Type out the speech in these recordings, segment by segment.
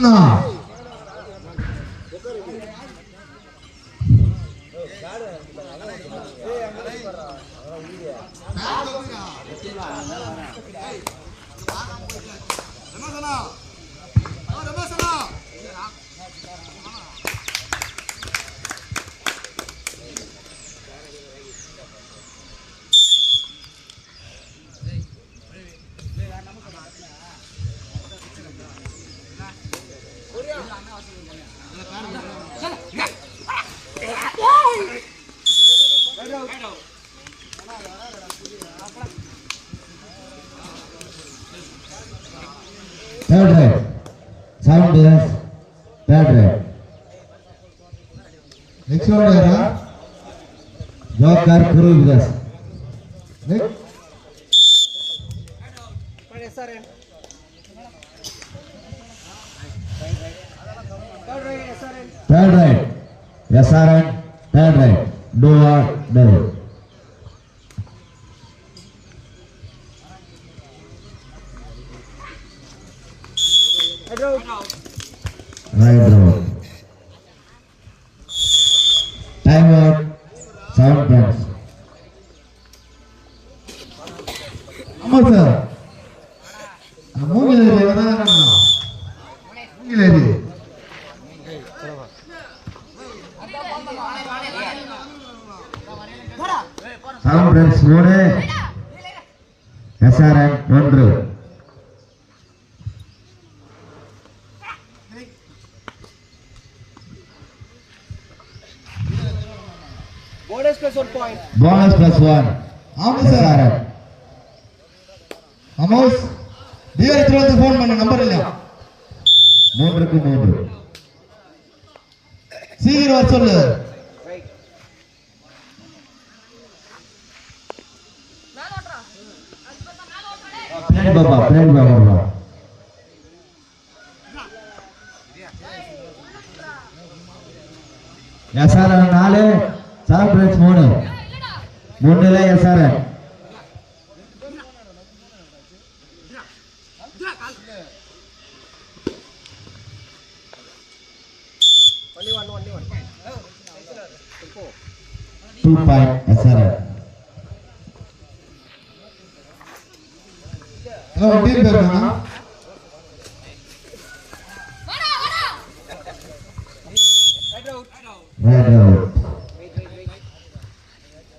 No. Third right. Seven players. Third right. Next round కదా Joker Kuru Vidas. Next Third right. SRN. Third right. Do or Right road. Time out. Seven points. ஆமா sir Moongileri எவ்வளோ Moongileri Seven points மூணு SRN ஒன்று one. ஆமா sir SRN. அமோஸ் தீவிரத்தில் வந்து phone பண்ண நம்பர் இல்லையா? மூன்றுக்கு மூன்று. சீக்கிரம் வர சொல்லு பாபா பிளேன் பாபா எஸ்ஆர்என் நாலு செவன் பிளேட்ஸ் மூணு மூணுல SRN Only one, only one. Two point SRN team பேர்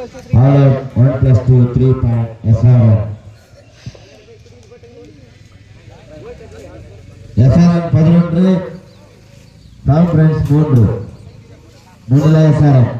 out. One plus two, three. All out one plus two three point SRN SRN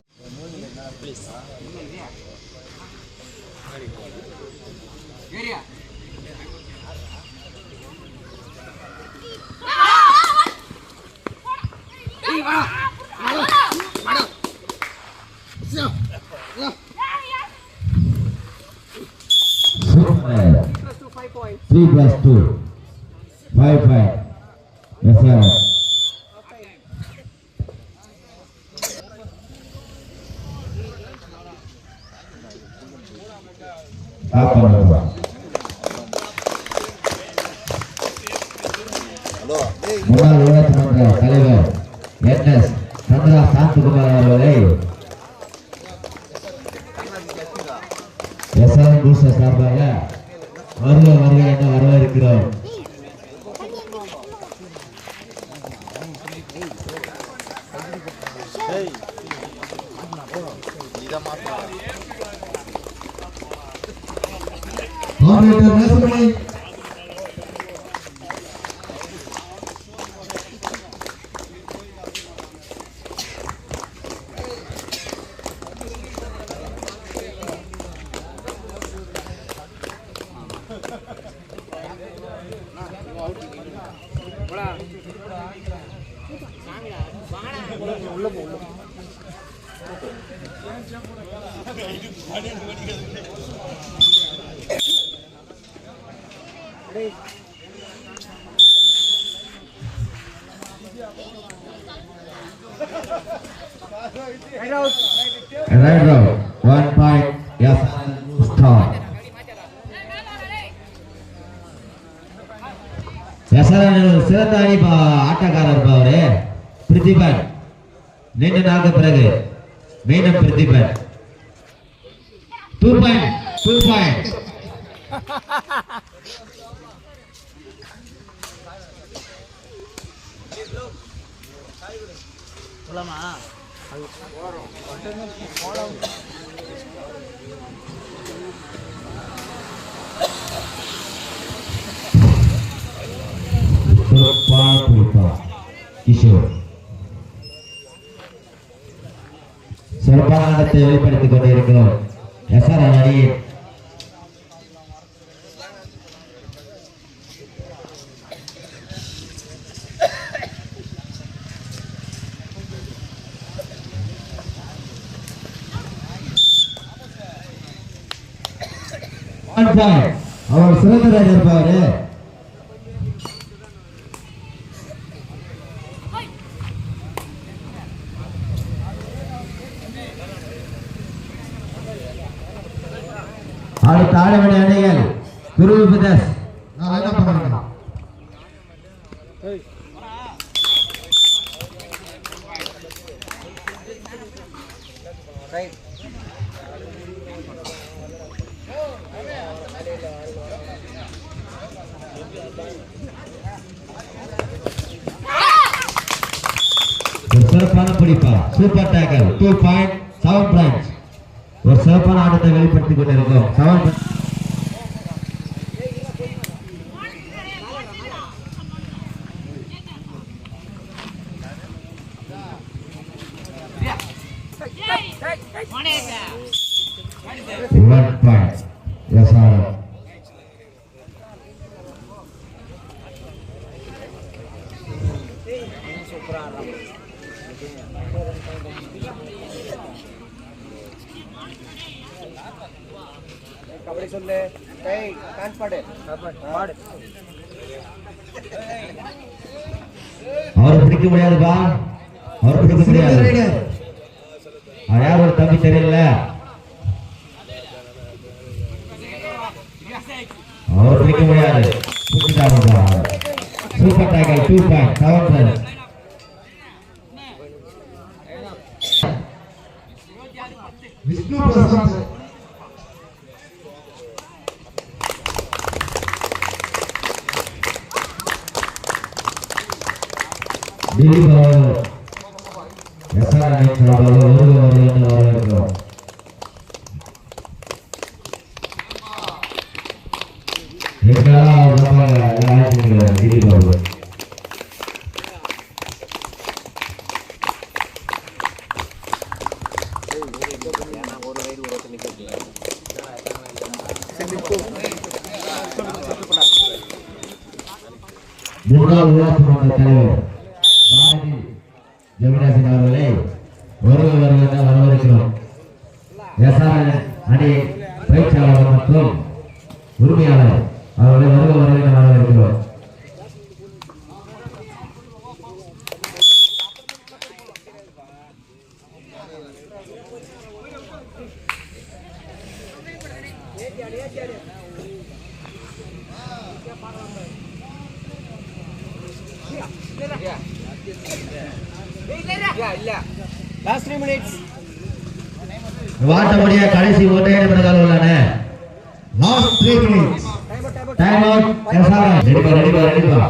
3 plus 2 5 5 Yes sir. Apa nama Mula lewat Chandra Kaliwa Yes Chandra Santu Kumar Alay eh. Yes sir. Bursa Sarbaya Yes வருக வருக என வரவேற்கிறோம். Operator Right out. Right row, one point, yes, stop. SR சிறந்த அணி பா- ஆட்டக்காரர் இருப்பா அவரு பிரித்திபன் நீண்ட நாளுக்கு பிறகு மீண்டும் Prithiban two point two point சிறப்பான குறிப்பா கிஷோர் சிறப்பான வெளிப்படுத்திக் கொண்டிருக்கிறோம். எஸ்ஆர் அணியின் அவர் சிறந்த இருப்பாரு Right. ஒரு சிறப்பான பிடிப்பா. Super tackle two point seven branch ஒரு சிறப்பான ஆட்டத்தை வெளிப்படுத்திக் கொண்டிருக்கோம் seven one point S R kabaddi சொல்லு டேய் டான்ஸ் பாடு பாடு அவரை பிடிக்க முடியாதுப்பா. அவரை பிடிக்க முடியாது. யார் ஒரு தம்பி தெரியல? அவர் பிடிக்க முடியாது. Super tackle two point seven point Vishnu Prasad Dilip அவர்கள் எஸ்ஆர் அணி சார்பாக வருக வருக என்று வரவேற்கிறோம் எங்களால் ரொம்ப அழைச்சிருக்கிறார் திலீப் அவர்கள் ஏன்னா ஒரு வயிறு ஒரு ஒருத்தர் நிற்க முன்னாள் ஊராட்சி மன்ற தலைவர் பாரதி ஜெகநாதன் அவர்களை Last three minutes time out SR ரெடிப்பா ரெடிப்பா ரெடிப்பா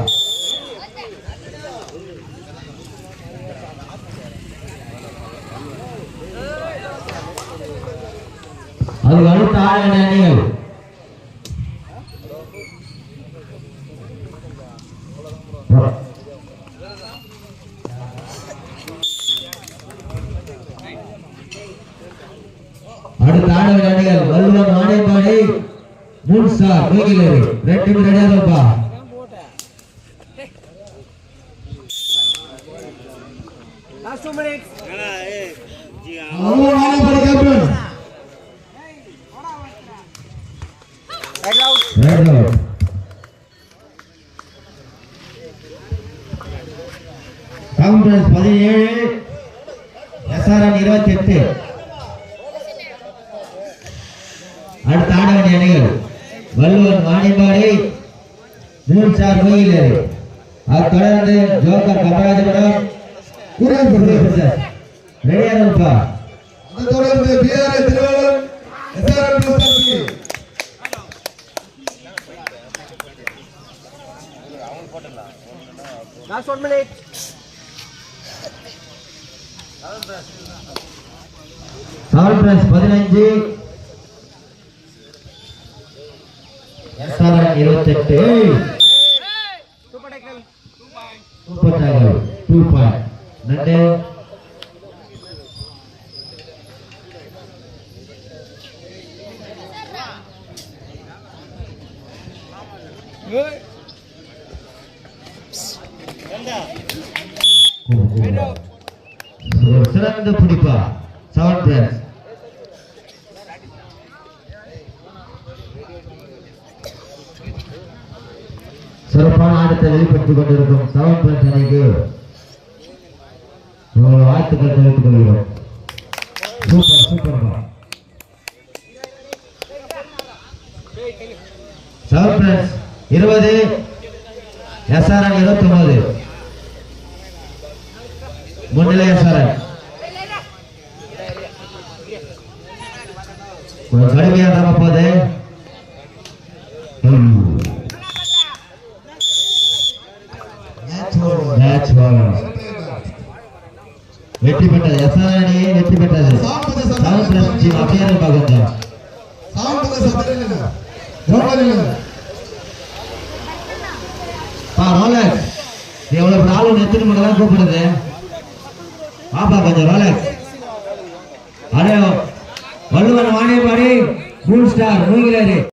அதுக்கு அடுத்த ஆறு அணிகள் அடுத்த ஆடவர் அணிகள் வல்லுவன் வாணியம்பாடி மூணு ஸ்டார் மூங்கிலேரி ரெண்டு பேர் ரெடியா இருப்பா லாஸ்ட் மினிட்ஸ் அவங்க Vaniyambadi captain right out right out Congress பதினேழு எஸ்ஆர்என் இருபத்தி எட்டு வள்ளுவர் மானிபாடி மூன்சார் கோயில் அது ஜோக்கர் கமராஜபுரம் குறைப்பு சார் ரெடியா இருப்பா அது தொடர்ந்து பிஆர் திருவாளர் எஸ்ஆர்எம் தம்பி Last one minute. Salt press project day. Super Serang the seven கொண்டிருக்கும் செவன் பிரச்சனைக்கு அணிக்கு வாழ்த்துக்கள் தெரிவித்துக் கொள்கிறோம் சூப்பர் சூப்பர் செவன் இருபது எஸ்ஆர்என் இருபத்தி ஒன்பது முன்னிலை எஸ்ஆர்என் கடுமையாக கடுமையா போகுது மேட்ச் ஓவர் வெற்றி பெற்றது. எஸ்ஆர்ஐ வெற்றி பெற்றது செவன் பிளஸ் ஜி அப்படியே இருப்பா கொஞ்சம் சாவுண்டத சத்தரில்லை கிரௌண்டில் பா ரோலக்ஸ் நீ எவ்வளவு நாள் ஒன்று எத்தனை மணி தான் கூப்பிடுது பாப்பா கொஞ்சம் ரோலக்ஸ் அடே வள்ளுவன் வாணியம்பாடி மூணு ஸ்டார் மூங்கிலாரு